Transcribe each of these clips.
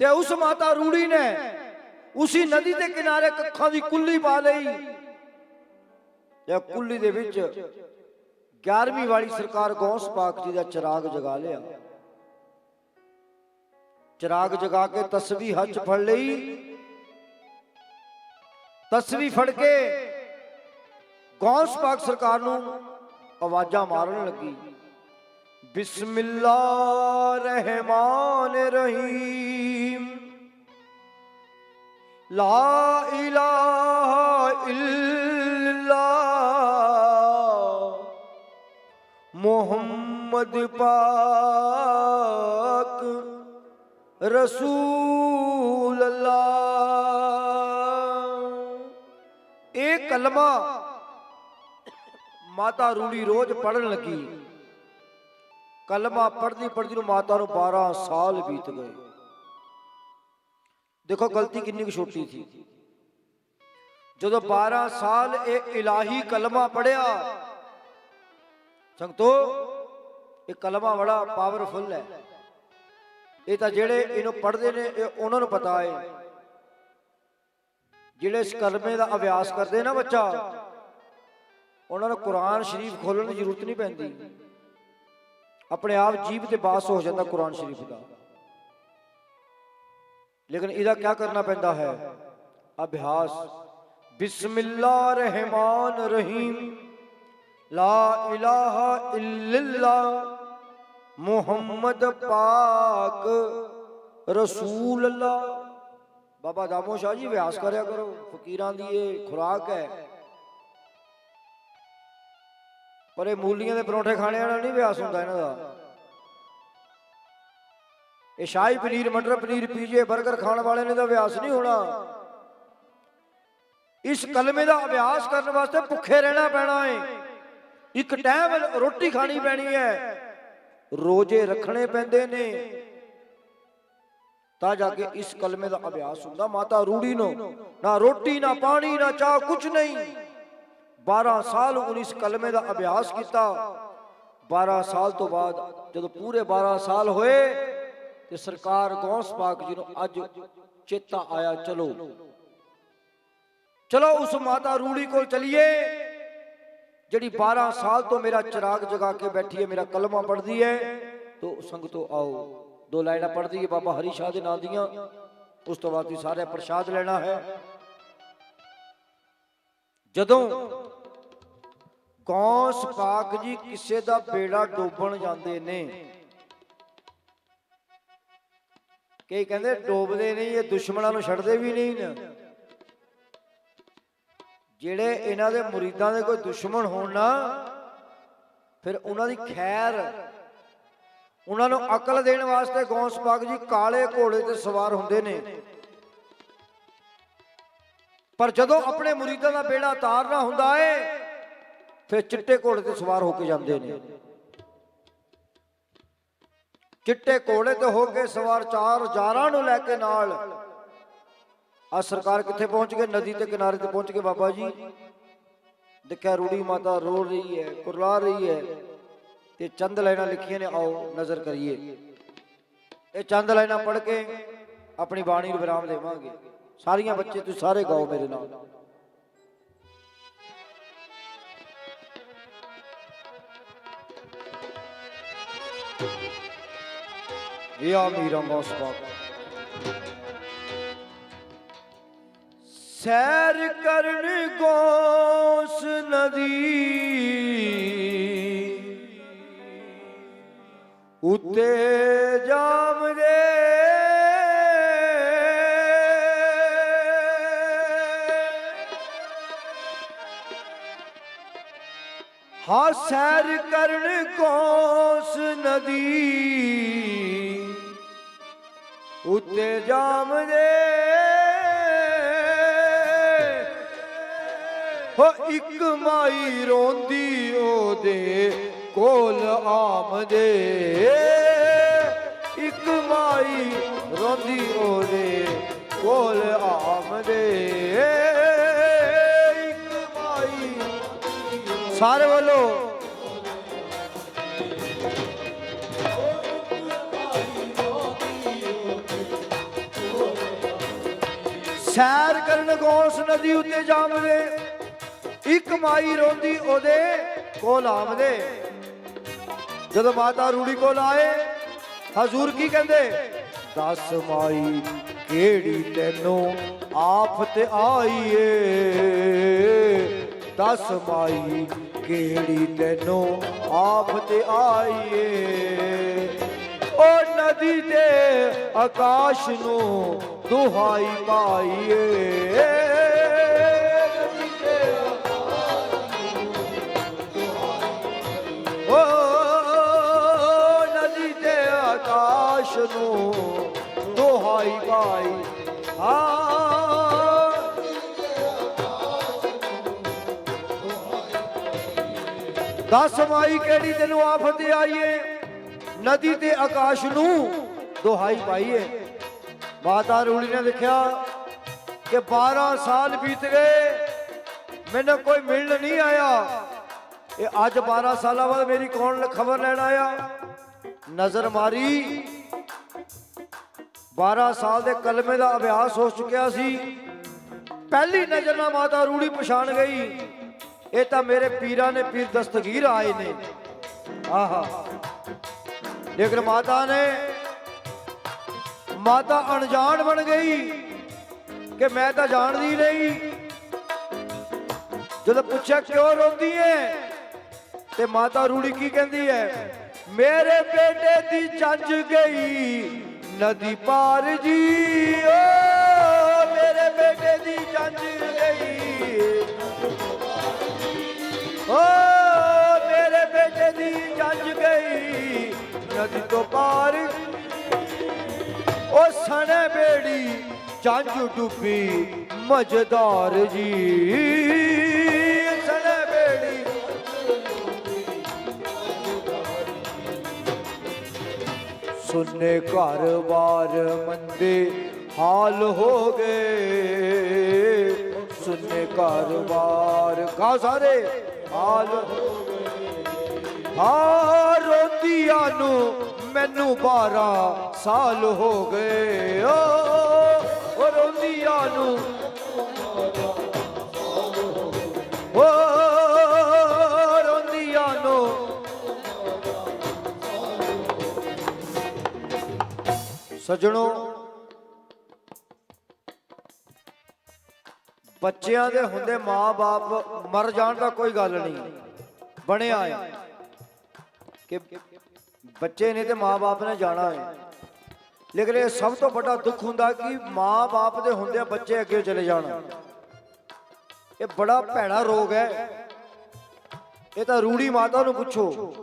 ਤੇ ਉਸ ਮਾਤਾ ਰੂੜੀ ਨੇ ਉਸੇ ਨਦੀ ਦੇ ਕਿਨਾਰੇ ਕੱਖਾਂ ਦੀ ਕੁੱਲੀ ਪਾ ਲਈ। ਤੇ ਕੁੱਲੀ ਦੇ ਵਿੱਚ 11ਵੀਂ ਵਾਲੀ ਸਰਕਾਰ ਗੌਸ ਪਾਕ ਜੀ ਦਾ ਚਿਰਾਗ ਜਗਾ ਲਿਆ। ਚਿਰਾਗ ਜਗਾ ਕੇ ਤਸਬੀਹ ਹੱਥ ਫੜ ਲਈ। ਤਸਬੀਹ ਫੜ ਕੇ ਗੌਸ ਪਾਕ ਸਰਕਾਰ ਨੂੰ ਆਵਾਜ਼ਾਂ ਮਾਰਨ ਲੱਗੀ। ਬਿਸਮਿਲ੍ਲਾ ਰਹਿਮਾਨ ਰਹੀਮ ਲਾ ਇਲਾਹਾ ਇਲਲਾ ਮੁਹੰਮਦ ਪਾਕ ਰਸੂਲ ਅੱਲਾ ਇਹ ਕਲਮਾ ਮਾਤਾ ਰੂੜੀ ਰੋਜ਼ ਪੜਨ ਲੱਗੀ। ਕਲਮਾ ਪੜਦੀ ਪੜਦੀ ਨੂੰ ਮਾਤਾ ਨੂੰ 12 ਸਾਲ ਬੀਤ ਗਏ। ਦੇਖੋ ਗਲਤੀ ਕਿੰਨੀ ਕੁ ਛੋਟੀ ਸੀ। ਜਦੋਂ 12 ਸਾਲ ਇਹ ਇਲਾਹੀ ਕਲਮਾ ਪੜਿਆ ਸੰਗਤੋ, ਇਹ ਕਲਮਾ ਬੜਾ ਪਾਵਰਫੁਲ ਹੈ। ਇਹ ਤਾਂ ਜਿਹੜੇ ਇਹਨੂੰ ਪੜ੍ਹਦੇ ਨੇ, ਇਹ ਉਹਨਾਂ ਨੂੰ ਪਤਾ ਹੈ। ਜਿਹੜੇ ਇਸ ਕਲਮੇ ਦਾ ਅਭਿਆਸ ਕਰਦੇ ਨਾ ਬੱਚਾ, ਉਹਨਾਂ ਨੂੰ ਕੁਰਾਨ ਸ਼ਰੀਫ ਖੋਲਣ ਦੀ ਜ਼ਰੂਰਤ ਨਹੀਂ ਪੈਂਦੀ। ਆਪਣੇ ਆਪ ਜੀਬ ਤੇ ਬਾਸ ਹੋ ਜਾਂਦਾ ਕੁਰਾਨ ਸ਼ਰੀਫ ਦਾ। ਲੇਕਿਨ ਇਹਦਾ ਕੀ ਕਰਨਾ ਪੈਂਦਾ ਹੈ? ਅਭਿਆਸ। ਬਿਸਮਿਲ੍ਲਾ ਰਹਿਮਾਨ ਰਹੀਮ। ਲਾ ਇਲਾਹਾ ਇਲਲਾ ਮੁਹੰਮਦ ਪਾਕ ਰਸੂਲ ਅੱਲਾ ਬਾਬਾ ਦਾਮੋ ਸ਼ਾਹ ਜੀ ਅਭਿਆਸ ਕਰਿਆ ਕਰੋ। ਫਕੀਰਾਂ ਦੀ ਇਹ ਖੁਰਾਕ ਹੈ। ਪਰ ਇਹ ਮੂਲੀਆਂ ਦੇ ਪਰੌਂਠੇ ਖਾਣੇ ਵਾਲਾ ਨਹੀਂ ਅਭਿਆਸ ਹੁੰਦਾ ਇਹਨਾਂ ਦਾ। ਇਹ ਸ਼ਾਹੀ ਪਨੀਰ, ਮਟਰ ਪਨੀਰ ਪੀਜੇ 버ਗਰ ਖਾਣ ਵਾਲੇ ਨੇ ਤਾਂ ਅਭਿਆਸ ਨਹੀਂ ਹੋਣਾ। ਇਸ ਕਲਮੇ ਦਾ ਅਭਿਆਸ ਕਰਨ ਵਾਸਤੇ ਭੁੱਖੇ ਰਹਿਣਾ ਪੈਣਾ ਹੈ ਇੱਕ ਟਾਈਮ ਰੋਟੀ ਖਾਣੀ ਪੈਣੀ ਹੈ ਰੋਜੇ ਰੱਖਣੇ ਪੈਂਦੇ ਨੇ। ਤਾਂ ਜਾ ਕੇ ਇਸ ਕਲਮੇ ਦਾ ਅਭਿਆਸ ਹੁੰਦਾ। ਮਾਤਾ ਰੂੜੀ ਨੂੰ, ਨਾ ਰੋਟੀ, ਨਾ ਪਾਣੀ, ਨਾ ਚਾਹ ਕੁਝ ਨਹੀਂ। 12 ਸਾਲ ਉਹਨੇ ਇਸ ਕਲਮੇ ਦਾ ਅਭਿਆਸ ਕੀਤਾ। 12 ਸਾਲ ਤੋਂ ਬਾਅਦ ਜਦੋਂ ਪੂਰੇ 12 ਸਾਲ ਹੋਏ ਤੇ ਸਰਕਾਰ ਗੌਸ ਪਾਕ ਜੀ ਨੂੰ ਅੱਜ ਚੇਤਾ ਆਇਆ, ਚਲੋ। ਚਲੋ ਉਸ ਮਾਤਾ ਰੂੜੀ ਕੋਲ ਚਲੀਏ, ਜਿਹੜੀ 12 ਸਾਲ ਤੋਂ ਮੇਰਾ ਚਿਰਾਗ ਜਗਾ ਕੇ ਬੈਠੀ ਹੈ, ਮੇਰਾ ਕਲਮਾ ਪੜਦੀ ਹੈ, ਤੋ ਸੰਗਤੋ ਆਓ, ਦੋ ਲਾਈਨਾਂ ਪੜਦੀ ਹੈ, ਬਾਬਾ ਹਰੀ ਸ਼ਾਹ ਦੇ ਨਾਂ ਦੀਆਂ, ਉਸ ਤੋਂ ਬਾਅਦ ਤੁਸੀਂ ਸਾਰੇ ਪ੍ਰਸ਼ਾਦ ਲੈਣਾ ਹੈ। ਜਦੋਂ ਕੌਂਸ ਪਾਕ ਜੀ ਕਿਸੇ ਦਾ ਬੇੜਾ ਡੋਬਣ ਜਾਂਦੇ ਨੇ, ਕਈ ਕਹਿੰਦੇ ਡੋਬਦੇ ਨਹੀਂ, ਇਹ ਦੁਸ਼ਮਣਾਂ ਨੂੰ ਛੱਡਦੇ ਵੀ ਨਹੀਂ ਨਾ। ਜਿਹੜੇ ਇਹਨਾਂ ਦੇ ਮੁਰੀਦਾਂ ਦੇ ਕੋਈ ਦੁਸ਼ਮਣ ਹੋਣ ਨਾ, ਫਿਰ ਉਹਨਾਂ ਦੀ ਖੈਰ, ਉਹਨਾਂ ਨੂੰ ਅਕਲ ਦੇਣ ਵਾਸਤੇ ਗੌਸ ਪਾਕ ਜੀ ਕਾਲੇ ਘੋੜੇ ਤੇ ਸਵਾਰ ਹੁੰਦੇ ਨੇ। ਪਰ ਜਦੋਂ ਆਪਣੇ ਮੁਰੀਦਾਂ ਦਾ ਬੇੜਾ ਤਾਰਨਾ ਹੁੰਦਾ ਏ, ਫਿਰ ਚਿੱਟੇ ਘੋੜੇ ਤੇ ਸਵਾਰ ਹੋ ਕੇ ਜਾਂਦੇ ਨੇ। ਚਿੱਟੇ ਘੋੜੇ ਤੇ ਹੋ ਕੇ ਸਵਾਰ ਚਾਰ ਹਜ਼ਾਰਾਂ ਨੂੰ ਲੈ ਕੇ ਨਾਲ ਆ ਸਰਕਾਰ ਕਿੱਥੇ ਪਹੁੰਚ ਗਏ ਨਦੀ ਤੇ ਕਿਨਾਰੇ ਤੇ ਪਹੁੰਚ ਗਏ ਬਾਬਾ ਜੀ। ਦੇਖਿਆ ਰੂੜੀ ਮਾਤਾ ਰੋ ਰਹੀ ਹੈ, ਕੁਰਲਾ ਰਹੀ ਹੈ ਤੇ ਚੰਦ ਲਾਈਨਾਂ ਲਿਖੀਆਂ ਨੇ, ਆਓ ਨਜ਼ਰ ਕਰੀਏ। ਇਹ ਚੰਦ ਲਾਈਨਾਂ ਪੜ੍ਹ ਕੇ ਆਪਣੀ ਬਾਣੀ ਨੂੰ ਵਿਰਾਮ ਦੇਵਾਂਗੇ। ਸਾਰੀਆਂ ਬੱਚੇ ਤੁਸੀਂ ਸਾਰੇ ਗਾਓ ਮੇਰੇ ਨਾਲ। ਇਹ ਆ ਮੀਰਾ ਮੌਸਬਾ ਸੈਰ ਕਰਨ ਗੋਸ ਨਦੀ। ਉੱਤੇ ਜਾ ਹਾਂ ਸੈਰ ਕਰਨ ਕੋਸ ਨਦੀ। ਉੱਤੇ ਜਾਮਦੇ। ਹੋ ਇੱਕ ਮਾਈ ਰੋਂਦੀ ਉਹਦੇ ਕੋਲ ਆਮਦੇ। ਇੱਕ ਮਾਈ ਰੋਂਦੀ ਉਹਦੇ ਕੋਲ ਆਮਦੇ। ਸਾਰੇ ਵੱਲੋਂ ਸੈਰ ਕਰਨ ਗੋਸ ਨਦੀ ਉੱਤੇ ਜਾਮਦੇ, ਇੱਕ ਮਾਈ ਰੋਂਦੀ ਉਹਦੇ ਕੋਲ ਆਵਦੇ। ਜਦੋਂ ਮਾਤਾ ਰੂੜੀ ਕੋਲ ਆਏ, ਹਜ਼ੂਰ ਕੀ ਕਹਿੰਦੇ? ਦਸ ਮਾਈ, ਕਿਹੜੀ ਤੈਨੂੰ ਆਫਤ ਆਈਏ ਦੱਸ ਮਾਈ ਕਿਹੜੀ ਤੈਨੂੰ ਆਫਤ ਆਈਏ? ਉਹ ਨਦੀ ਤੇ ਆਕਾਸ਼ ਨੂੰ ਦੁਹਾਈ ਪਾਈਏ। ਦਸ ਮਾਈ ਕਿਹੜੀ ਤੈਨੂੰ ਆਫਤ ਆਈਏ? ਨਦੀ ਤੇ ਆਕਾਸ਼ ਨੂੰ ਦੁਹਾਈ ਪਾਈਏ। ਮਾਤਾ ਰੂੜੀ ਨੇ ਲਿਖਿਆ ਕਿ 12 ਸਾਲ ਬੀਤ ਗਏ, ਮੈਨੂੰ ਕੋਈ ਮਿਲਣ ਨਹੀਂ ਆਇਆ। ਇਹ ਅੱਜ 12 ਸਾਲਾਂ ਬਾਅਦ ਮੇਰੀ ਕੌਣ ਖਬਰ ਲੈਣ ਆਇਆ? ਨਜ਼ਰ ਮਾਰੀ। 12 ਸਾਲ ਦੇ ਕਲਮੇ ਦਾ ਅਭਿਆਸ ਹੋ ਚੁੱਕਿਆ ਸੀ। ਪਹਿਲੀ ਨਜ਼ਰ ਨਾਲ ਮਾਤਾ ਰੂੜੀ ਪਛਾਣ ਗਈ। ਇਹ ਤਾਂ ਮੇਰੇ ਪੀਰਾਂ ਨੇ ਪੀਰ ਦਸਤਗੀਰ ਆਏ ਨੇ। ਆਹਾ। ਲੇਕਿਨ ਮਾਤਾ ਨੇ, ਮਾਤਾ ਅਣਜਾਣ ਬਣ ਗਈ ਕਿ ਮੈਂ ਤਾਂ ਜਾਣਦੀ ਨਹੀਂ। ਜਦੋਂ ਪੁੱਛਿਆ ਕਿਉਂ ਰੋਂਦੀ ਏ, ਤੇ ਮਾਤਾ ਰੂੜੀ ਕੀ ਕਹਿੰਦੀ ਹੈ ਮੇਰੇ ਬੇਟੇ ਦੀ ਜੰਜ ਗਈ, ਨਦੀ ਪਾਰ ਜੀ, ਓ ਓ ਮੇਰੇ ਬੇਟੇ ਦੀ ਜੰਜ ਗਈ ਨਦੀ ਤੋਂ ਪਾਰ। ਓ ਸਣੇ ਬੇੜੀ ਜੰਜ ਡੁੱਬੀ ਮਜਦਾਰ ਜੀ। ਸਣੇ ਬੇੜੀ ਸੁਨੇ ਘਰ ਬਾਰ ਮੰਦੇ ਹਾਲ ਹੋ ਗਏ। ਸੁਨੇ ਘਰ ਬਾਰ ਕਾ ਸਾਰੇ। ਹਾਲ ਆ ਰੋਂਦੀਆਂ ਨੂੰ ਮੈਨੂੰ 12 ਸਾਲ ਹੋ ਗਏ। ਓ ਓ ਰੋਂਦੀਆਂ ਨੂੰ। ਓ, ਰੋਂਦੀਆਂ ਨੂੰ। ਸਜਣੋ ਬੱਚਿਆਂ ਦੇ ਹੁੰਦੇ ਮਾਂ-ਬਾਪ ਮਰ ਜਾਣ ਦਾ ਕੋਈ ਗੱਲ ਨਹੀਂ। ਬਣਿਆ ਹੈ ਕਿ ਬੱਚੇ ਨੇ ਤੇ ਮਾਂ-ਬਾਪ ਨੇ ਜਾਣਾ ਹੈ। ਲੇਕਿਨ ਇਹ ਸਭ ਤੋਂ ਵੱਡਾ ਦੁੱਖ ਹੁੰਦਾ ਕਿ ਮਾਂ-ਬਾਪ ਦੇ ਹੁੰਦੇ ਬੱਚੇ ਅੱਗੇ ਚਲੇ ਜਾਣ। ਇਹ ਬੜਾ ਭੈੜਾ ਰੋਗ ਹੈ। ਇਹ ਤਾਂ ਰੂੜੀ ਮਾਤਾ ਨੂੰ ਪੁੱਛੋ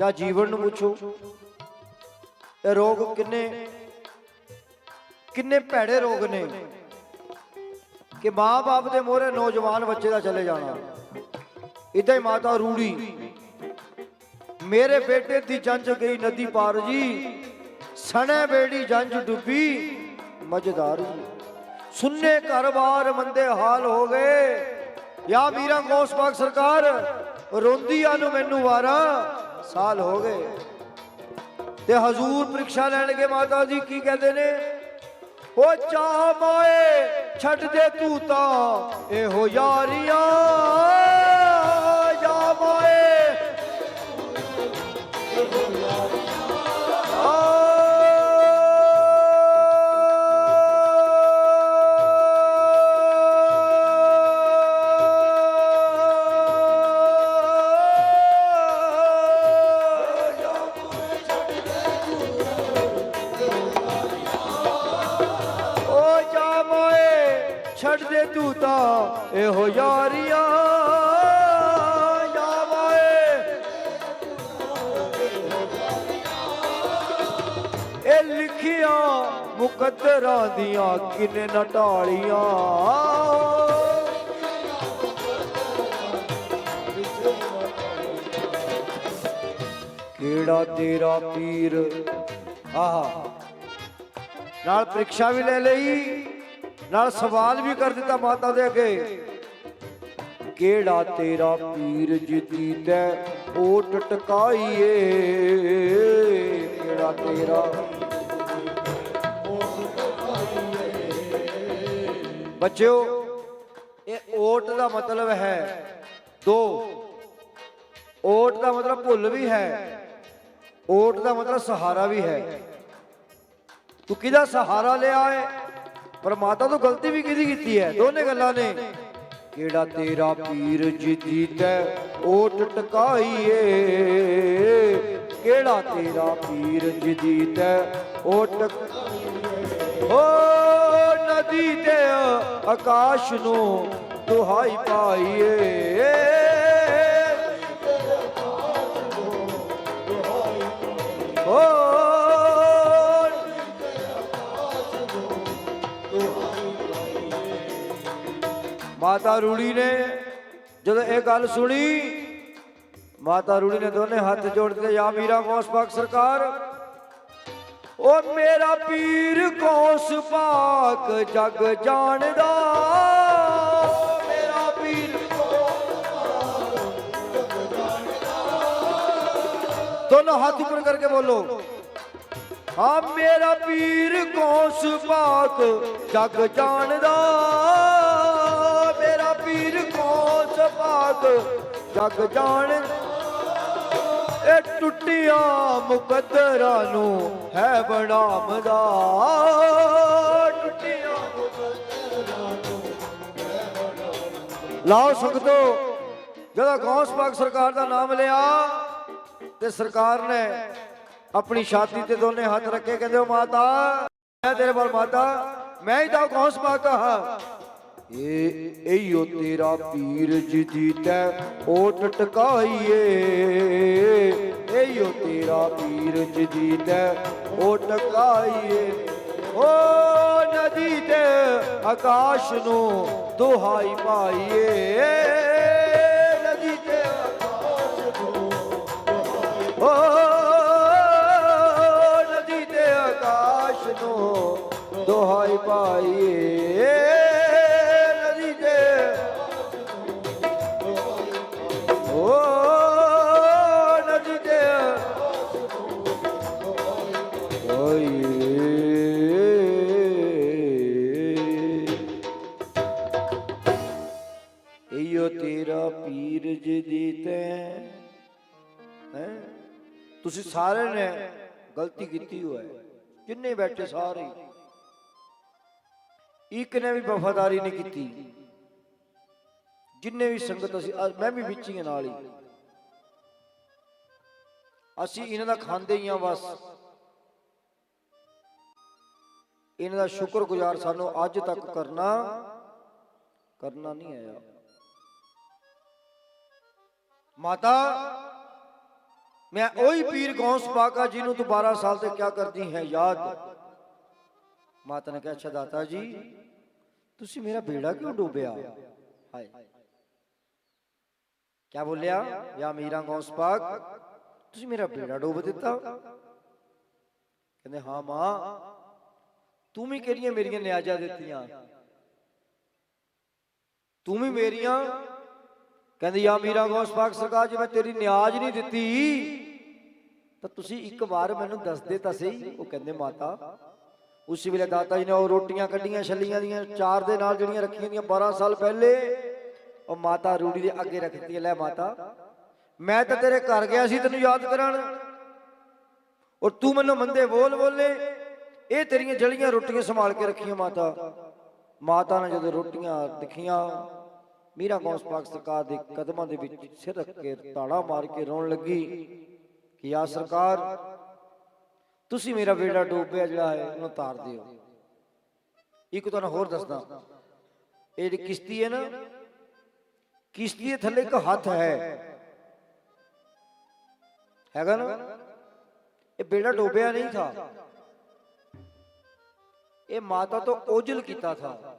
ਜਾਂ ਜੀਵਨ ਨੂੰ ਪੁੱਛੋ। ਇਹ ਰੋਗ ਕਿੰਨੇ ਕਿੰਨੇ ਭੈੜੇ ਰੋਗ ਨੇ। ਕਿ ਮਾਂ-ਬਾਪ ਦੇ ਮੋਹਰੇ ਨੌਜਵਾਨ ਬੱਚੇ ਦਾ ਚਲੇ ਜਾਣਾ। ਇਦਾਂ ਹੀ ਮਾਤਾ ਰੂੜੀ। ਮੇਰੇ ਬੇਟੇ ਦੀ ਜੰਜ ਗਈ ਨਦੀ ਪਾਰ ਜੀ। ਸਣੇ ਬੇੜੀ ਜੰਜ ਡੁੱਬੀ ਮਜਦਾਰ ਜੀ। ਸੁੰਨੇ ਘਰ-ਬਾਰ ਮੰਦੇ ਹਾਲ ਹੋ ਗਏ। ਯਾ ਵੀਰਾਂ ਗੌਸ ਪਾਕ ਸਰਕਾਰ, ਰੋਂਦੀਆਂ ਨੂੰ ਮੈਨੂੰ ਵਾਰਾ ਸਾਲ ਹੋ ਗਏ। ਤੇ ਹਜ਼ੂਰ ਪ੍ਰੀਖਿਆ ਲੈਣਗੇ ਮਾਤਾ ਜੀ, ਕੀ ਕਹਿੰਦੇ ਨੇ? ਉਹ ਚਾਹ ਮਾਏ ਛੱਡ ਦੇ ਤੂੰ ਤਾਂ ਇਹੋ ਯਾਰੀਆਂ। ਤੂੰ ਤਾਂ ਇਹੋ ਯਾਰੀਆਂ ਜਾ ਇਹ ਲਿਖੀਆਂ ਮੁਕੱਦਰਾਂ ਦੀਆਂ ਕਿਨੇ ਨਟਾਲੀਆਂ। ਕਿਹੜਾ ਤੇਰਾ ਪੀਰ? ਆਹਾ। ਨਾਲ ਪ੍ਰੀਖਿਆ ਵੀ ਲੈ ਲਈ। ਨਾਲ ਸਵਾਲ ਵੀ ਕਰ ਦਿੱਤਾ ਮਾਤਾ ਦੇ ਅੱਗੇ। ਕਿਹੜਾ ਤੇਰਾ ਪੀਰ ਜਿੱਤੀ ਓਟ ਟਕਾਈਏ ਕਿਹੜਾ ਤੇਰਾ? ਬੱਚਿਓ, ਇਹ ਓਟ ਦਾ ਮਤਲਬ ਹੈ। ਦੋ, ਓਟ ਦਾ ਮਤਲਬ ਭੁੱਲ ਵੀ ਹੈ। ਓਟ ਦਾ ਮਤਲਬ ਸਹਾਰਾ ਵੀ ਹੈ। ਤੂੰ ਕਿਹਦਾ ਸਹਾਰਾ ਲਿਆ ਹੈ? ਪਰ ਮਾਤਾ ਤੋਂ ਗਲਤੀ ਵੀ ਕਿਹਦੀ ਕੀਤੀ ਹੈ? ਦੋਨੇ ਗੱਲਾਂ ਨੇ। ਕਿਹੜਾ ਤੇਰਾ ਪੀਰ ਜਿੱਤੀ ਤੈ ਓਟ ਟਕਾਈਏ ਕਿਹੜਾ ਤੇਰਾ ਪੀਰ ਜਿੱਤੀ ਤੈ ਓਟ ਓ ਨਦੀ ਤੇ ਆਕਾਸ਼ ਨੂੰ ਦੁਹਾਈ ਪਾਈਏ। ਓ ਮਾਤਾ ਰੂੜੀ ਨੇ ਜਦੋਂ ਇਹ ਗੱਲ ਸੁਣੀ, ਮਾਤਾ ਰੂੜੀ ਨੇ ਦੋਨੇ ਹੱਥ ਜੋੜ ਕੇ ਯਾ ਮੀਰਾ ਗੌਸ ਪਾਕ ਸਰਕਾਰ ਉਹ ਮੇਰਾ ਪੀਰ ਕੌਸ ਪਾਕ ਜਗ ਜਾਣਦਾ, ਮੇਰਾ ਪੀਰ ਦੋਨੋਂ ਹੱਥ ਉੱਪਰ ਕਰਕੇ ਬੋਲੋ, ਹਾਂ, ਮੇਰਾ ਪੀਰ ਕੌਸ ਪਾਕ ਜਗ ਜਾਣਦਾ। ਕੌਸ ਜਗ ਜਾਣਦਾ ਇਹ ਟੁੱਟੀਆਂ ਮੁਕੱਦਰਾਂ ਨੂੰ ਹੈ ਬਣਾਮਦਾ ਟੁੱਟੀਆਂ ਲਾਓ ਸੰਗਤੋ, ਜਦੋਂ ਗੌਸ ਪਾਕ ਸਰਕਾਰ ਦਾ ਨਾਮ ਲਿਆ, ਤੇ ਸਰਕਾਰ ਨੇ ਆਪਣੀ ਛਾਤੀ ਤੇ ਦੋਨੇ ਹੱਥ ਰੱਖੇ, ਕਹਿੰਦੇ ਉਹ ਮਾਤਾ, ਮੈਂ ਤੇਰੇ ਵੱਲ ਮਾਤਾ, ਮੈਂ ਹੀ ਤਾਂ ਗੌਸ ਪਾਕ ਹਾਂ। ਇਹ ਇਹੋ ਤੇਰਾ ਪੀਰ ਜਿੱਦੀ ਤੈ ਓਟ ਟਕਾਈਏ। ਇਹੋ ਤੇਰਾ ਪੀਰ ਜਿੱਦੀ ਤੈ ਓਟ ਟਕਾਈਏ। ਓ ਨਦੀ ਤੇ ਆਕਾਸ਼ ਨੂੰ ਦੁਹਾਈ ਪਾਈਏ। ਨਦੀ ਤੇ ਆਕਾਸ਼ ਨੂੰ ਓ ਨਦੀ ਤੇ ਆਕਾਸ਼ ਨੂੰ ਦੁਹਾਈ ਪਾਈਏ। ਇਹੋ ਤੇਰਾ ਪੀਰ ਜੀ ਤੈ, ਹੈ? ਤੁਸੀਂ ਸਾਰੇ ਨੇ ਗਲਤੀ ਕੀਤੀ ਹੋਇਆ ਹੈ। ਜਿੰਨੇ ਬੈਠੇ ਸਾਰੇ? ਇੱਕ ਨੇ ਵੀ ਵਫਾਦਾਰੀ ਨਹੀਂ ਕੀਤੀ। ਜਿੰਨੇ ਵੀ ਸੰਗਤ ਅਸੀਂ ਮੈਂ ਵੀ ਵਿੱਚ ਹੀ ਹਾਂ ਨਾਲ ਹੀ। ਅਸੀਂ ਇਹਨਾਂ ਦਾ ਖਾਂਦੇ ਹੀ ਆ ਬਸ। ਇਹਨਾਂ ਦਾ ਸ਼ੁਕਰਗੁਜ਼ਾਰ ਸਾਨੂੰ ਅੱਜ ਤੱਕ ਕਰਨਾ ਕਰਨਾ ਨਹੀਂ ਆਇਆ। ਮਾਤਾ, ਮੈਂ ਉਹੀ ਪੀਰ ਗੌਸ ਪਾਕਾ ਜਿਹਨੂੰ ਤੂੰ 12 ਸਾਲ ਤੇ ਕਿਆ ਕਰਦੀ ਹੈ ਯਾਦ? ਮਾਤਾ ਨੇ ਕਿਹਾ ਅੱਛਾ ਦਾਤਾ ਜੀ, ਤੁਸੀਂ ਮੇਰਾ ਬੇੜਾ ਕਿਉਂ ਡੋਬਿਆ? ਹਾਏ। ਕਿਆ ਬੋਲਿਆ? ਯਾ ਮੀਰਾ ਗੌਸ ਪਾਕ ਤੁਸੀਂ ਮੇਰਾ ਬੇੜਾ ਡੋਬ ਦਿੱਤਾ? ਕਹਿੰਦੇ, ਹਾਂ ਮਾਂ, ਤੂੰ ਵੀ ਕਿਹੜੀਆਂ ਮੇਰੀਆਂ ਨਿਆਜ਼ਾਂ ਦਿੱਤੀਆਂ? ਤੂੰ ਵੀ ਮੇਰੀਆਂ ਕਹਿੰਦੀ ਯਾ ਮੀਰਾ ਗੌਸ ਪਾਕ ਸਰਕਾਰ ਜੀ ਮੈਂ ਤੇਰੀ ਨਿਆਜ਼ ਨਹੀਂ ਦਿੱਤੀ, ਤਾਂ ਤੁਸੀਂ ਇੱਕ ਵਾਰ ਮੈਨੂੰ ਦੱਸਦੇ ਤਾਂ ਸਹੀ। ਉਹ ਕਹਿੰਦੇ, ਮਾਤਾ, ਉਸ ਵੇਲੇ ਦਾਤਾ ਜੀ ਨੇ ਉਹ ਰੋਟੀਆਂ ਕੱਢੀਆਂ ਛੱਲੀਆਂ ਦੀਆਂ, ਚਾਰ ਦੇ ਨਾਲ ਜਿਹੜੀਆਂ ਰੱਖੀਆਂ ਦੀਆਂ 12 ਸਾਲ ਪਹਿਲੇ, ਉਹ ਮਾਤਾ ਰੂੜੀ ਦੇ ਅੱਗੇ ਰੱਖ ਦਿੱਤੀ ਲੈ ਮਾਤਾ, ਮੈਂ ਤਾਂ ਤੇਰੇ ਘਰ ਗਿਆ ਸੀ ਤੈਨੂੰ ਯਾਦ ਕਰਾਣ ਔਰ ਤੂੰ ਮੈਨੂੰ ਮੰਦੇ ਬੋਲ ਬੋਲੇ, ਇਹ ਤੇਰੀਆਂ ਜਲੀਆਂ ਰੋਟੀਆਂ ਸੰਭਾਲ ਕੇ ਰੱਖੀਆਂ, ਮਾਤਾ। ਮਾਤਾ ਨੇ ਜਦੋਂ ਰੋਟੀਆਂ ਦਿਖੀਆਂ ਮੀਰਾ ਗੌਸ ਪਾਕ ਸਰਕਾਰ ਦੇ ਕਦਮਾਂ ਦੇ ਵਿੱਚ ਸਿਰ ਰੱਖ ਕੇ ਤਾੜਾ ਮਾਰ ਕੇ ਰੋਣ ਲੱਗੀ ਕਿ ਆ ਸਰਕਾਰ, ਤੁਸੀਂ ਮੇਰਾ ਬੇੜਾ ਡੋਬਿਆ ਜਿਹੜਾ ਹੈ, ਉਹਨੂੰ ਤਾਰ ਦਿਓ। ਇੱਕ ਤੁਹਾਨੂੰ ਹੋਰ ਦੱਸਦਾ, ਇਹ ਜਿਹੜੀ ਕਿਸ਼ਤੀ ਹੈ ਨਾ, ਕਿਸ਼ਤੀ ਦੇ ਥੱਲੇ ਇੱਕ ਹੱਥ ਹੈ। ਹੈਗਾ ਨਾ? ਇਹ ਬੇੜਾ ਡੋਬਿਆ ਨਹੀਂ ਥਾ। ਇਹ ਮਾਤਾ ਤੋਂ ਓਜਲ ਕੀਤਾ ਥਾ।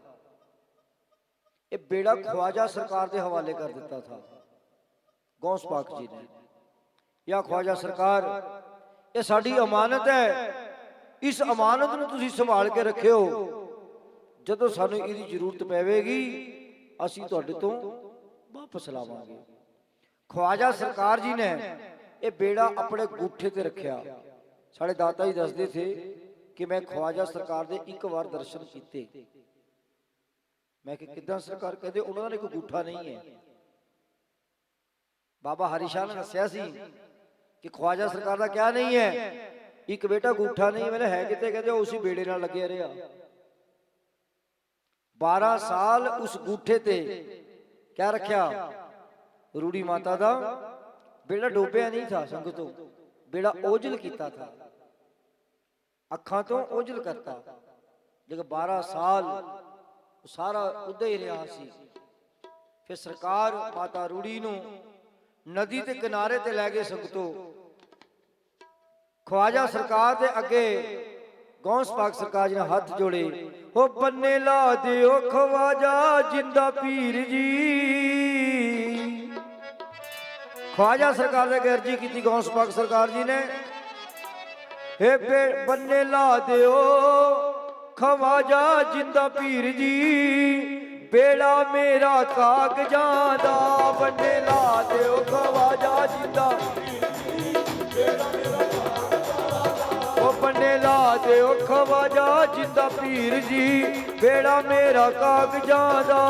ਇਹ ਬੇੜਾ ਖਵਾਜਾ ਸਰਕਾਰ ਦੇ ਹਵਾਲੇ ਕਰ ਦਿੱਤਾ ਥਾ। ਗੌਸ ਪਾਕ ਜੀ ਨੇ। ਯਾ ਖਵਾਜਾ ਸਰਕਾਰ, ਇਹ ਸਾਡੀ ਅਮਾਨਤ ਹੈ। ਇਸ ਅਮਾਨਤ ਨੂੰ ਤੁਸੀਂ ਸੰਭਾਲ ਕੇ ਰੱਖਿਓ। ਜਦੋਂ ਸਾਨੂੰ ਇਹਦੀ ਜ਼ਰੂਰਤ ਪਵੇਗੀ, ਅਸੀਂ ਤੁਹਾਡੇ ਤੋਂ ਵਾਪਸ ਲਾਵਾਂਗੇ। ਖਵਾਜਾ ਸਰਕਾਰ ਜੀ ਨੇ ਇਹ ਬੇੜਾ ਆਪਣੇ ਗੁੱਠੇ ਤੇ ਰੱਖਿਆ। ਸਾਡੇ ਦਾਤਾ ਜੀ ਦੱਸਦੇ ਸੀ ਕਿ ਮੈਂ ਖਵਾਜਾ ਸਰਕਾਰ ਦੇ ਇੱਕ ਵਾਰ ਦਰਸ਼ਨ ਕੀਤੇ। ਮੈਂ ਕਿ ਕਿੱਦਾਂ ਸਰਕਾਰ ਕਹਿੰਦੇ ਉਹਨਾਂ ਨੇ ਕੋਈ ਗੂਠਾ ਨਹੀਂ ਹੈ। ਬਾਬਾ ਹਰੀ ਸ਼ਾਹ ਨੇ ਦੱਸਿਆ ਸੀ ਕਿ ਖਵਾਜਾ ਸਰਕਾਰ ਦਾ ਕਿਆ ਨਹੀਂ ਹੈ। ਇੱਕ ਬੇਟਾ ਗੂਠਾ ਨਹੀਂ ਮੈਨੇ ਹੈ ਕਿਤੇ ਕਹਿੰਦੇ ਉਸੇ ਬੇੜੇ ਨਾਲ ਲੱਗਿਆ ਰਿਹਾ 12 ਸਾਲ ਉਸ ਗੂਠੇ ਤੇ ਕਿਆ ਰੱਖਿਆ? ਰੂੜੀ ਮਾਤਾ ਦਾ ਬੇੜਾ ਡੋਬਿਆ ਨਹੀਂ ਥਾ ਸੰਗਤੋ ਬੇੜਾ ਓਝਲ ਕੀਤਾ ਥਾ। ਅੱਖਾਂ ਤੋਂ ਓਜਲ ਕਰਤਾ। ਜਦ 12 ਸਾਲ ਉਹ ਸਾਰਾ ਉੱਦਾਂ ਹੀ ਰਿਹਾ ਸੀ। ਫਿਰ ਸਰਕਾਰ ਮਾਤਾ ਰੂੜੀ ਨੂੰ ਨਦੀ ਦੇ ਕਿਨਾਰੇ ਤੇ ਲੈ ਗਏ ਸੰਗਤੋ। ਖਵਾਜਾ ਸਰਕਾਰ ਦੇ ਅੱਗੇ ਗੌਂਸ ਪਾਕ ਸਰਕਾਰ ਜੀ ਨੇ ਹੱਥ ਜੋੜੇ। ਉਹ ਬੰਨੇ ਲਾ ਦਿਓ ਖਵਾਜਾ ਜਿੰਦਾ ਪੀਰ ਜੀ। ਖਵਾਜਾ ਸਰਕਾਰ ਦੇ ਅੱਗੇ ਅਰਜੀ ਕੀਤੀ ਗੌਂਸ ਪਾਕ ਸਰਕਾਰ ਜੀ ਨੇ। ਹੇ ਬੇ- ਬੰਨੇ ਲਾ ਦਿਓ ਖਵਾਜਾ ਜਿੰਦਾ ਪੀਰ ਜੀ, ਬੇੜਾ ਮੇਰਾ ਕਾਗਜ਼ਾਂ ਦਾ ਬੰਨੇ ਲਾ ਦਿਓ ਖਵਾਜਾ ਜਿੰਦਾ ਉਹ ਬੰਨੇ ਲਾ ਦਿਓ ਖਵਾਜਾ ਜਿੰਦਾ ਪੀਰ ਜੀ, ਬੇੜਾ ਮੇਰਾ ਕਾਗਜ਼ਾਂ ਦਾ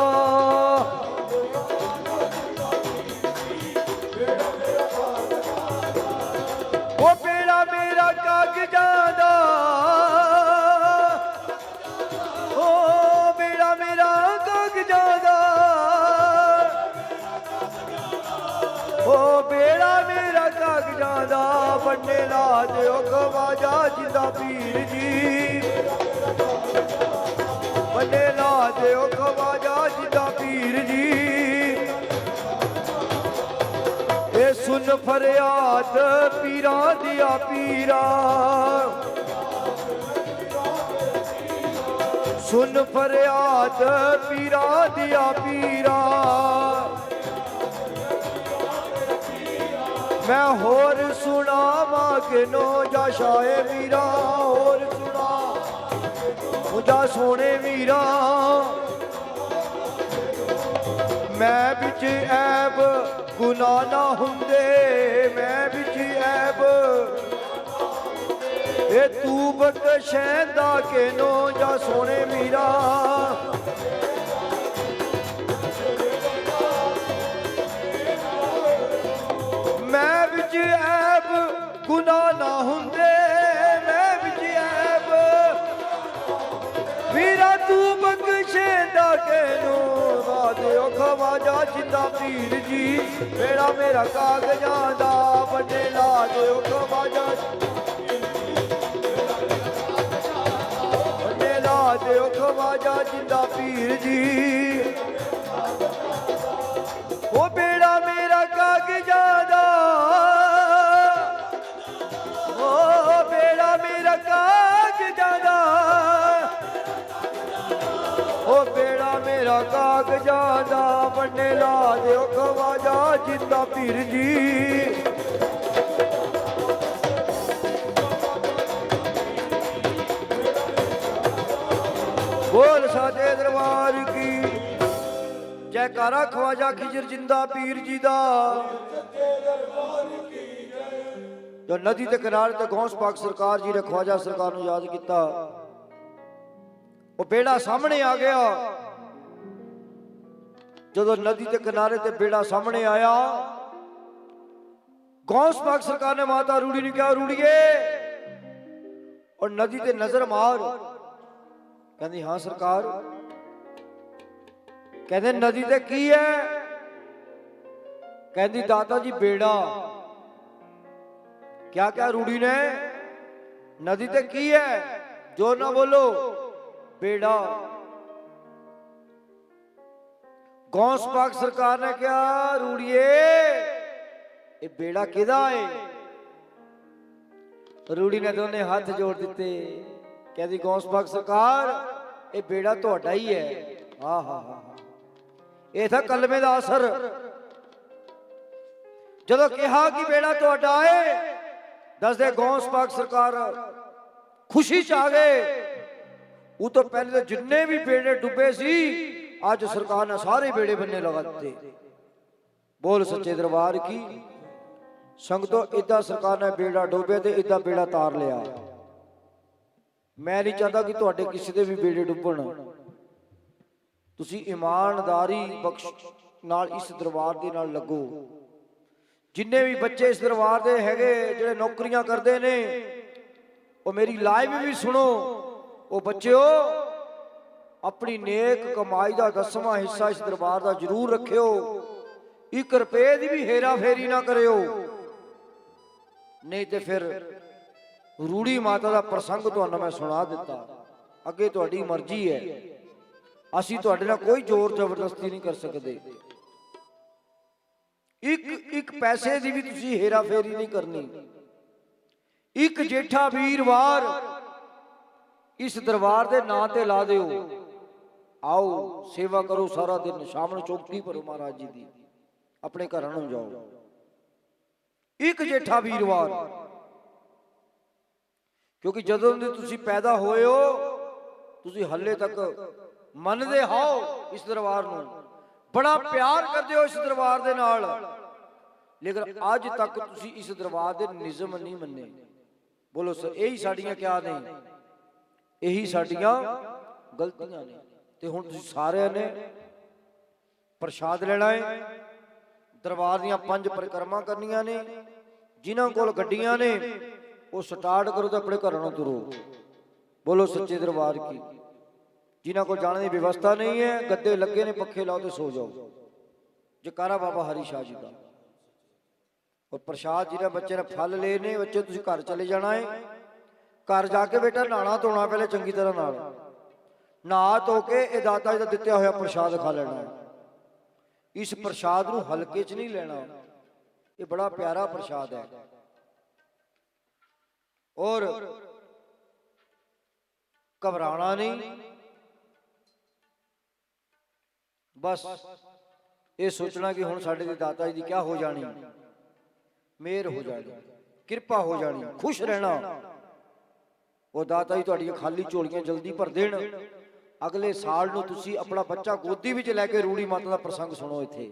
ਦਾ ਬੰਨੇ ਲਾ ਦਿਓ ਖਵਾਜਾ ਜਿੰਦਾ ਪੀਰ ਜੀ। ਵੱਡੇ ਲਾ ਦਿਓ ਖਵਾਜਾ ਜਿੰਦਾ ਪੀਰ ਜੀ। ਇਹ ਸੁਣ ਫਰਿਆਦ ਪੀਰਾਂ ਦਿਆ ਪੀਰਾ। ਸੁਣ ਫਰਿਆਦ ਪੀਰਾਂ ਦਿਆ ਪੀਰਾ। ਮੈਂ ਹੋਰ ਸੁਣਾਵਾਂ ਕਿਨੋ ਜਾ ਸ਼ਾਏ ਵੀਰਾ, ਹੋਰ ਸੁਣਾ ਮੁਝਾ ਸੋਹਣੇ ਵੀਰਾ। ਮੈਂ ਵਿੱਚ ਐਬ ਗੁਨਾਹ ਨਾ ਹੁੰਦੇ, ਮੈਂ ਵਿੱਚ ਐਬ। ਇਹ ਤੂੰ ਬਖਸ਼ੈਂਦਾ ਕਿਨੋ ਜਾ ਸੋਹਣੇ ਵੀਰਾ। ਵਿੱਚ ਐਬ, ਗੁਨਾਹ ਨਾ ਹੁੰਦੇ, ਮੈਂ ਵਿੱਚ ਐਬ। ਵੀਰਾ ਤੂੰ ਬਖਸ਼ੇਂਦਾ ਦਾ ਨਾ ਦਿਓ ਖਵਾਜਾ ਜਿੰਦਾ ਪੀਰ ਜੀ। ਮੇਰਾ ਮੇਰਾ ਕਾਗਜ਼ਾਂ ਦਾ ਵੱਡੇ ਲਾ ਦਿਓ ਖਵਾਜਾ ਵੱਡੇ ਲਾ ਦਿਓ ਖਵਾਜਾ ਜਿੰਦਾ ਪੀਰ ਜੀ। ਦਾ ਲਾ ਦਿਓ ਖਵਾਜਾ ਜਿੰਦਾ ਪੀਰ ਜੀ। ਬੋਲ ਸਾਦੇ ਦਰਬਾਰ ਕੀ। ਜੈਕਾਰਾ ਖਵਾਜਾ ਖਿਜਰ ਜਿੰਦਾ ਪੀਰ ਜੀ ਦਾ। ਜੋ ਨਦੀ ਦੇ ਕਿਨਾਰੇ ਤੇ ਗੌਂਸ ਪਾਕ ਸਰਕਾਰ ਜੀ ਨੇ ਖਵਾਜਾ ਸਰਕਾਰ ਨੂੰ ਯਾਦ ਕੀਤਾ। ਉਹ ਬੇੜਾ ਸਾਹਮਣੇ ਆ ਗਿਆ। ਜਦੋਂ ਨਦੀ ਦੇ ਕਿਨਾਰੇ ਤੇ ਬੇੜਾ ਸਾਹਮਣੇ ਆਇਆ ਗੌਂਸ ਪਾਕ ਸਰਕਾਰ ਨੇ ਮਾਤਾ ਰੂੜੀ ਨੂੰ ਕਿਹਾ, ਰੂੜੀਏ, ਔਰ ਨਦੀ ਤੇ ਨਜ਼ਰ ਮਾਰ। ਕਹਿੰਦੀ, ਹਾਂ ਸਰਕਾਰ। ਕਹਿੰਦੇ, ਨਦੀ ਤੇ ਕੀ ਹੈ? ਕਹਿੰਦੀ ਦਾਦਾ ਜੀ ਬੇੜਾ। ਕਿਆ ਕਿਆ ਰੂੜੀ ਨੇ? ਨਦੀ ਤੇ ਕੀ ਹੈ? ਜੋ ਨਾ ਬੋਲੋ, ਬੇੜਾ। ਗੌਸ ਪਾਕ ਸਰਕਾਰ ਨੇ ਕਿਹਾ, ਰੂੜੀਏ? ਇਹ ਬੇੜਾ ਕਿਹਦਾ ਏ? ਰੂੜੀ ਨੇ ਦੋਨੇ ਹੱਥ ਜੋੜ ਦਿੱਤੇ। ਕਹਿੰਦੀ ਗੌਂਸ ਪਾਕ ਸਰਕਾਰ? ਇਹ ਬੇੜਾ ਤੁਹਾਡਾ ਹੀ ਹੈ। ਹਾ ਹਾ ਹਾ ਇਹ ਥਾ ਕਲਮੇ ਦਾ ਅਸਰ। ਜਦੋਂ ਕਿਹਾ ਕਿ ਬੇੜਾ ਤੁਹਾਡਾ ਏ, ਦੱਸਦੇ ਗੌਂਸ ਪਾਕ ਸਰਕਾਰ ਖੁਸ਼ੀ ਚ ਆ ਗਏ। ਉਹ ਤੋਂ ਪਹਿਲੇ ਤਾਂ ਜਿੰਨੇ ਵੀ ਬੇੜੇ ਡੁੱਬੇ ਸੀ ਅੱਜ ਸਰਕਾਰ ਨੇ ਸਾਰੇ ਬੇੜੇ ਬੰਨੇ ਲਗਾ ਦਿੱਤੇ। ਬੋਲ ਸੱਚੇ ਦਰਬਾਰ ਕੀ? ਸੰਗਤੋ ਇਦਾਂ ਸਰਕਾਰ ਨੇ ਬੇੜਾ ਡੋਬਿਆ ਤੇ ਇਦਾਂ ਬੇੜਾ ਤਾਰ ਲਿਆ। ਮੈਂ ਨਹੀਂ ਚਾਹਦਾ ਕਿ ਤੁਹਾਡੇ ਕਿਸੇ ਦੇ ਵੀ ਬੇੜੇ ਡੁੱਬਣ। ਤੁਸੀਂ ਇਮਾਨਦਾਰੀ ਬਖਸ਼ ਨਾਲ ਇਸ ਦਰਬਾਰ ਦੇ ਨਾਲ ਲੱਗੋ। ਜਿੰਨੇ ਵੀ ਬੱਚੇ ਇਸ ਦਰਬਾਰ ਦੇ ਹੈਗੇ, ਜਿਹੜੇ ਨੌਕਰੀਆਂ ਕਰਦੇ ਨੇ, ਉਹ ਮੇਰੀ ਲਾਈਵ ਵੀ ਸੁਣੋ। ਉਹ ਬੱਚਿਓ ਆਪਣੀ ਨੇਕ ਕਮਾਈ ਦਾ ਦਸਵਾਂ ਹਿੱਸਾ ਇਸ ਦਰਬਾਰ ਦਾ ਜ਼ਰੂਰ ਰੱਖਿਓ। 1 ਰੁਪਏ ਦੀ ਵੀ ਹੇਰਾ ਫੇਰੀ ਨਾ ਕਰਿਓ। ਨਹੀਂ ਤੇ ਫਿਰ ਰੂੜੀ ਮਾਤਾ ਦਾ ਪ੍ਰਸੰਗ ਤੁਹਾਨੂੰ ਮੈਂ ਸੁਣਾ ਦਿੱਤਾ। ਅੱਗੇ ਤੁਹਾਡੀ ਮਰਜ਼ੀ ਹੈ। ਅਸੀਂ ਤੁਹਾਡੇ ਨਾਲ ਕੋਈ ਜ਼ੋਰ ਜ਼ਬਰਦਸਤੀ ਨਹੀਂ ਕਰ ਸਕਦੇ। ਇੱਕ ਇੱਕ ਪੈਸੇ ਦੀ ਵੀ ਤੁਸੀਂ ਹੇਰਾ ਫੇਰੀ ਨਹੀਂ ਕਰਨੀ। ਇੱਕ ਜੇਠਾ ਵੀਰਵਾਰ ਇਸ ਦਰਬਾਰ ਦੇ ਨਾਂ ਤੇ ਲਾ ਦਿਓ। ਆਓ, ਸੇਵਾ ਕਰੋ, ਸਾਰਾ ਦਿਨ ਸ਼ਾਮ ਨੂੰ ਚੌਕੀ ਭਰੋ ਮਹਾਰਾਜ ਜੀ ਦੀ। ਆਪਣੇ ਘਰਾਂ ਨੂੰ ਜਾਓ। ਇੱਕ ਜੇਠਾ ਵੀਰਵਾਰ। ਕਿਉਂਕਿ ਜਦੋਂ ਦੇ ਤੁਸੀਂ ਪੈਦਾ ਹੋਏ ਹੋ, ਤੁਸੀਂ ਹੱਲੇ ਤੱਕ ਮੰਨਦੇ ਹੋ ਇਸ ਦਰਬਾਰ ਨੂੰ। ਬੜਾ ਪਿਆਰ ਕਰਦੇ ਹੋ ਇਸ ਦਰਬਾਰ ਦੇ ਨਾਲ। ਲੇਕਿਨ ਅੱਜ ਤੱਕ ਤੁਸੀਂ ਇਸ ਦਰਬਾਰ ਦੇ ਨਿਯਮ ਨਹੀਂ ਮੰਨੇ। ਬੋਲੋ ਸਰ, ਇਹੀ ਸਾਡੀਆਂ ਕਿਆ ਨੇ? ਇਹੀ ਸਾਡੀਆਂ ਗਲਤੀਆਂ ਨੇ। ਤੇ ਹੁਣ ਤੁਸੀਂ ਸਾਰਿਆਂ ਨੇ ਪ੍ਰਸ਼ਾਦ ਲੈਣਾ ਹੈ ਦਰਬਾਰ ਦੀਆਂ ਪੰਜ ਪਰਿਕਰਮਾ ਕਰਨੀਆਂ ਨੇ, ਜਿਨ੍ਹਾਂ ਕੋਲ ਗੱਡੀਆਂ ਨੇ, ਉਹ ਸਟਾਰਟ ਕਰੋ ਤੇ ਆਪਣੇ ਘਰਾਂ ਨੂੰ ਤੁਰੋ। ਬੋਲੋ ਸੱਚੇ ਦਰਬਾਰ ਕੀ। ਜਿਨ੍ਹਾਂ ਕੋਲ ਜਾਣ ਦੀ ਵਿਵਸਥਾ ਨਹੀਂ ਹੈ, ਗੱਦੇ ਲੱਗੇ ਨੇ, ਪੱਖੇ ਲਾਓ ਤੇ ਸੋ ਜਾਓ। ਜਕਾਰਾ ਬਾਬਾ ਹਰੀ ਸ਼ਾਹ ਜੀ ਦਾ। ਔਰ ਪ੍ਰਸ਼ਾਦ ਜਿਹੜਾ ਬੱਚੇ ਨੇ ਫਲ ਲਏ ਨੇ, ਬੱਚੇ, ਤੁਸੀਂ ਘਰ ਚਲੇ ਜਾਣਾ ਹੈ ਘਰ ਜਾ ਕੇ ਬੇਟਾ ਨਹਾਣਾ ਧੋਣਾ ਪਹਿਲੇ ਚੰਗੀ ਤਰ੍ਹਾਂ ਨਾਲ। ਨਹਾ ਧੋ ਕੇ ਇਹ ਦਾਤਾ ਜੀ ਦਾ ਦਿੱਤਾ ਹੋਇਆ ਪ੍ਰਸ਼ਾਦ ਖਾ ਲੈਣਾ ਇਸ ਪ੍ਰਸ਼ਾਦ ਨੂੰ ਹਲਕੇ 'ਚ ਨਹੀਂ ਲੈਣਾ। ਇਹ ਬੜਾ ਪਿਆਰਾ ਪ੍ਰਸ਼ਾਦ ਹੈ। ਔਰ ਘਬਰਾਣਾ ਨਹੀਂ। ਬਸ ਇਹ ਸੋਚਣਾ ਕਿ ਹੁਣ ਸਾਡੇ ਦੇ ਦਾਤਾ ਜੀ ਦੀ ਕਿਆ ਹੋ ਜਾਣੀ। ਮਿਹਰ ਹੋ ਜਾਣੀ, ਕਿਰਪਾ ਹੋ ਜਾਣੀ, ਖੁਸ਼ ਰਹਿਣਾ। ਉਹ ਦਾਤਾ ਜੀ ਤੁਹਾਡੀਆਂ ਖਾਲੀ ਝੋਲੀਆਂ ਜਲਦੀ ਭਰ ਦੇਣ। ਅਗਲੇ ਸਾਲ ਨੂੰ ਤੁਸੀਂ ਆਪਣਾ ਬੱਚਾ ਗੋਦੀ ਵਿੱਚ ਲੈ ਕੇ ਰੂੜੀ ਮਾਤਾ ਦਾ ਪ੍ਰਸੰਗ ਸੁਣੋ ਇੱਥੇ।